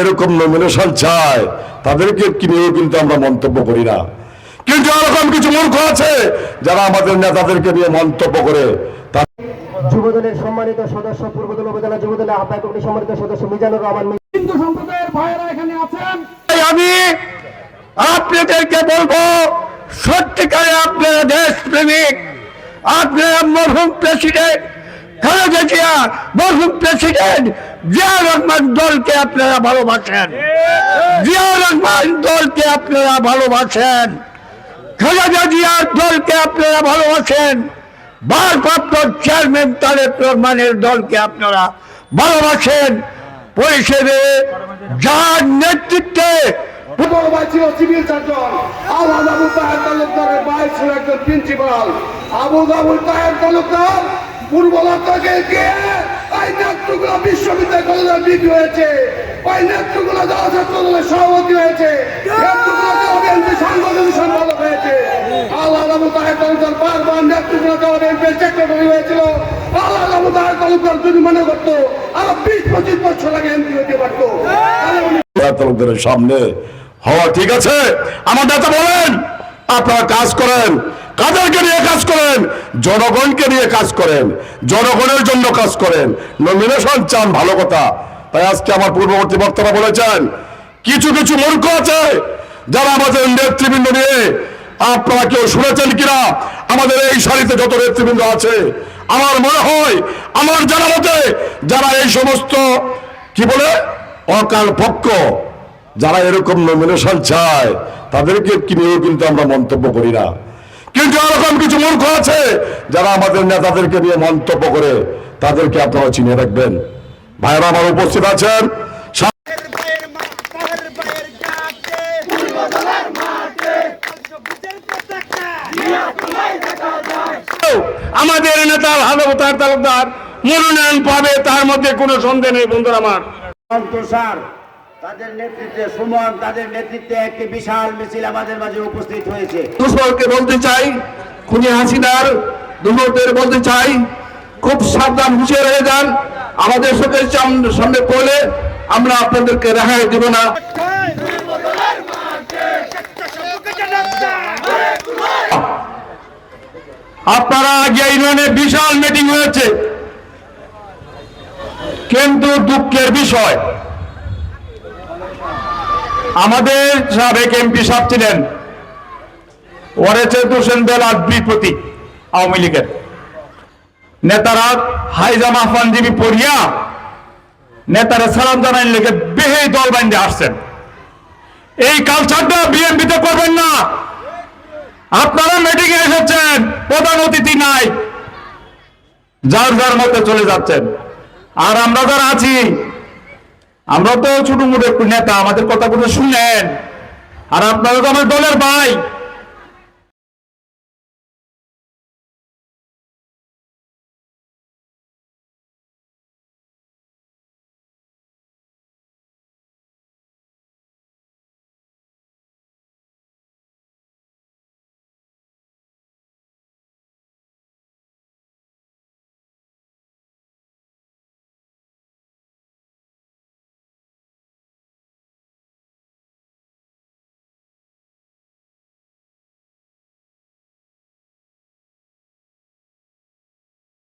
এরকম নমিনেশন চায় তাদেরকে কি নিয়েও কিন্তু আমরা মন্তব্য করি না। কিন্তু এরকম কিছু মূর্খ আছে যারা আমাদের নেতাদেরকে নিয়ে মন্তব্য করে। যুবদলের সম্মানিত সদস্য পূর্বদল উপজেলা যুবদলের আহ্বায়ক কমিটির সম্মানিত সদস্য মিজানুর রহমান হিন্দু সম্প্রদায়ের ভাইয়েরা এখানে আছেন। আমি আপনাদেরকে বলব সত্যিকারে আপনারা দেশপ্রেমিক। আপনারা মরহুম প্রেসিডেন্ট খালেদা জিয়া মরহুম প্রেসিডেন্ট জিয়া রহমান দলকে আপনারা ভালোবাসেন। জিয়া রহমান দলকে আপনারা ভালোবাসেন। খালেদা জিয়ার দলকে আপনারা ভালোবাসেন। ভারপ্রাপ্ত চেয়ারম্যান তারেক রহমানের দলকে আপনারা ভালোবাসেন। পরিষদে যার নেতৃত্বে প্রিন্সিপাল। আবু তাহের তালুকদার পূর্ব গিয়ে বিশ পঁচিশ বছর সামনে হওয়া ঠিক আছে। আমার নেতা বলেন আপনারা কাজ করেন। কাদেরকে নিয়ে কাজ করেন? জনগণকে নিয়ে কাজ করেন। জনগণের জন্য কাজ করেন। নমিনেশন চান, ভালো কথা। তাই আজকে আমার পূর্ববর্তী বক্তারা বলেছেন, কিছু কিছু মূর্খ আছে যারা আমাদের নেতৃবৃন্দ নিয়ে, আপনারা কেউ শুনেছেন কিনা? আমাদের এই সারিতে যত নেতৃবৃন্দ আছে, আমার মনে হয়, আমার জানা মতে যারা এই সমস্ত, কি বলে? অকাল পক্ষ, যারা এরকম নমিনেশন চায়, তাদেরকে কি নিয়েও কিন্তু আমরা মন্তব্য করি না। কিন্তু এরকম কিছু মূর্খ আছে যারা আমাদের নেতাদেরকে নিয়ে মন্তব্য করে তাদেরকে আপনারা চিনে রাখবেন। ভাইরা আমার উপস্থিত আছেন। আমাদের নেতা ভাগবতার তালুকদার, মনোনয়ন পাবে, তার মধ্যে কোনো সন্দেহ নেই বন্ধুরা আমার। তাদের নেতৃত্বে তাদের নেতৃত্বে একটি বিশাল মিছিল আমাদের মাঝে উপস্থিত হয়েছে। বলতে চাই, খুনি বলতে চাই, খুব সাবধান যান। চোখের সামনে পড়লে আমরা আপনাদেরকে রেহাই দেব না। আপনারা আগে ইউনিয়নে বিশাল মিটিং হয়েছে। কিন্তু দুঃখের বিষয় আমাদের সাবেক এমপি সাহেব ছিলেন ওয়ারেছে হোসেন বেলাল বৃহস্পতি আওয়ামী লীগের। নেতারা হাইজা মাহফানজীবী পড়িয়া নেতারা সালাম জানাই লেগে বেহে দল বান্ধে আসছেন। এই কালচারটা বিএনপিতে করবেন না। আপনারা মিটিং এ এসেছেন, প্রধান অতিথি নাই। যার যার মধ্যে চলে যাচ্ছেন। আর আমরা যারা আছি আমরা তো ছোট মোটো একটু নেতা, আমাদের কথাগুলো শুনেন। আর আপনারা তো আমার দলের ভাই।